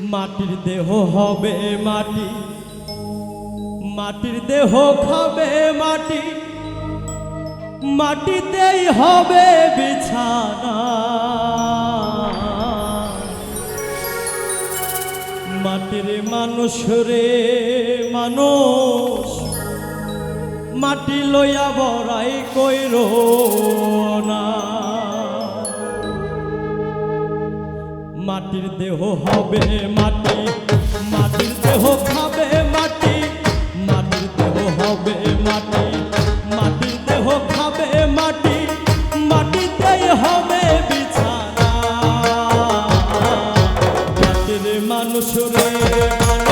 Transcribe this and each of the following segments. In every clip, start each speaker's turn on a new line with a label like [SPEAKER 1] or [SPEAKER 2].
[SPEAKER 1] মাটির দেহ হবে মাটি। মাটির দেহ খাবে মাটি। মাটিতেই হবে বিছানা। মাটির মানুষ রে মানুষ, মাটি লইয়া বড়াই কইর না। মাটির দেহ হবে মাটি, মাটির দেহ খাবে মাটি, মাটির দেহ হবে মাটি, মাটির দেহ খাবে মাটি, মাটিতেই হবে বিছানা। মাটির মানুষ রে মানুষ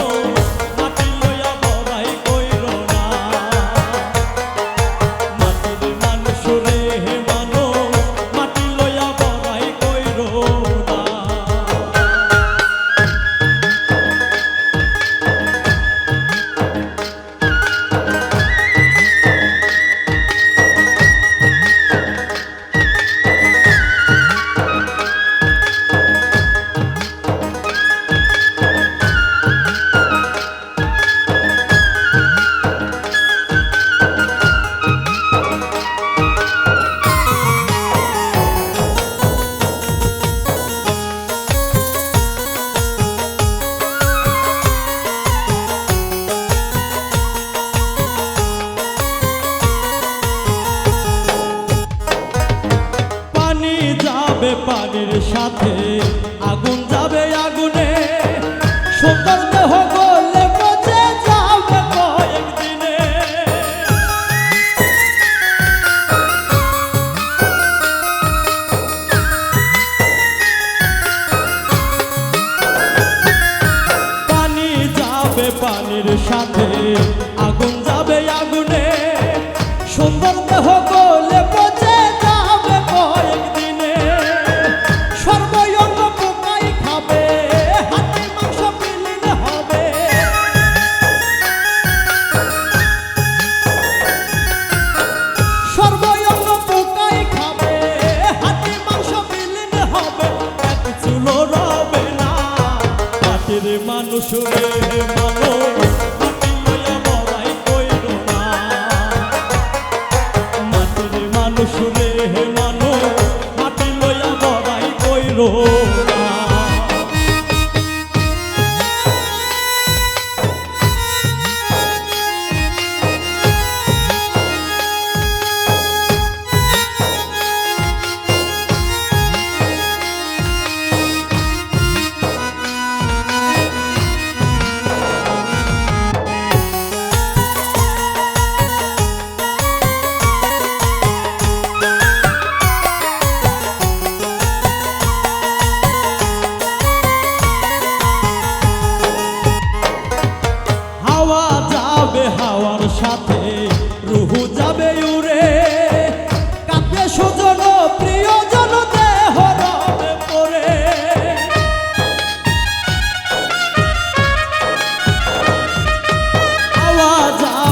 [SPEAKER 1] সাথে আগুন যাবে আগুনে। সুন্দর দেহ পানি যাবে পানির সাথে রে মানুষ মানুষ রে।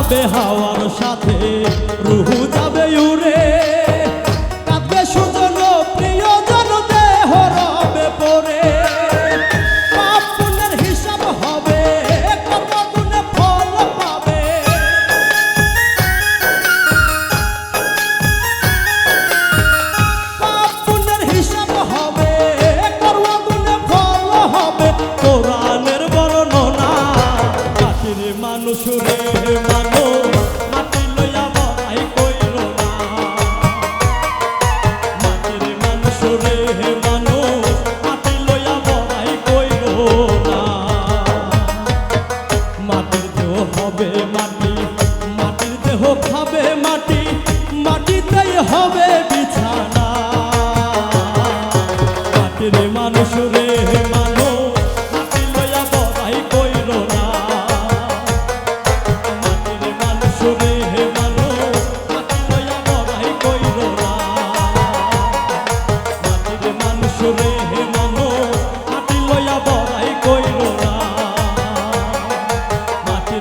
[SPEAKER 1] যাবে হাওয়ার সাথে, রুহু যাবে উড়ে। কাঁপে সুজন প্রিয়জন দেহ রবে পরে। পাপ পুণ্যের হিসাব হবে কর্ম ফল পাবে। পাপ পুণ্যের হিসাব হবে কর্ম ফল হবে। কোরআনের বর্ণনা মাটির মানুষ রে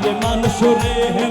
[SPEAKER 1] রে মানুষ রে।